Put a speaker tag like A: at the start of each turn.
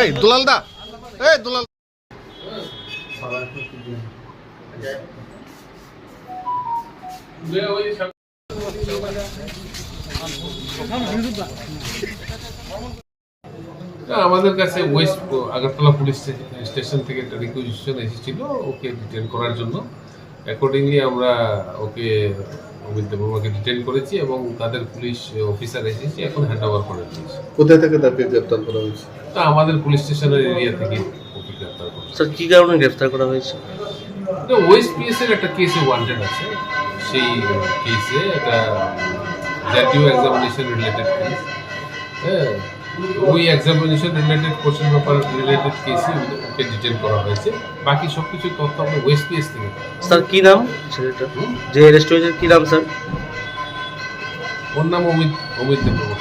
A: এই, দুলাল দা। এই, দুলাল
B: আমাদের কাছে ওয়েস্ট আগরতলা পুলিশ স্টেশন থেকে একটা রিকুইজিশন এসেছিল, ওকে ডিটেন করার জন্য। অ্যাকর্ডিংলি আমরা ওকে অমিত দেবর্মাকে ডিটেন করেছি এবং তাদের পুলিশ অফিসার এসেছে এখন হ্যান্ড ওভার করে দিয়েছে।
A: কোথায় থেকে তাকে গ্রেপ্তার করা হয়েছে?
B: তা আমাদের পুলিশ স্টেশনের এরিয়া থেকে ওকে গ্রেপ্তার করেছে
C: স্যার কী কারণে গ্রেফতার করা হয়েছে?
B: ওয়েস্ট পিএস এর একটা কেসে ওয়ান্টেড আছে। সেই কেসে একটা জাতীয় এক্সামিনেশন রিলেটেড কেস হ্যাঁ। ওই examination related question paper related কেসে ওকে ডিটেন করা হয়েছে। বাকি সব কিছু তথ্য আমরা ওয়েস্ট পিএস থেকে
C: স্যার কি নাম? ছেলেটা। যে অ্যারেস্ট হয়েছে কি নাম স্যার?
B: ওর নাম অমিত অমিত দেববর্মা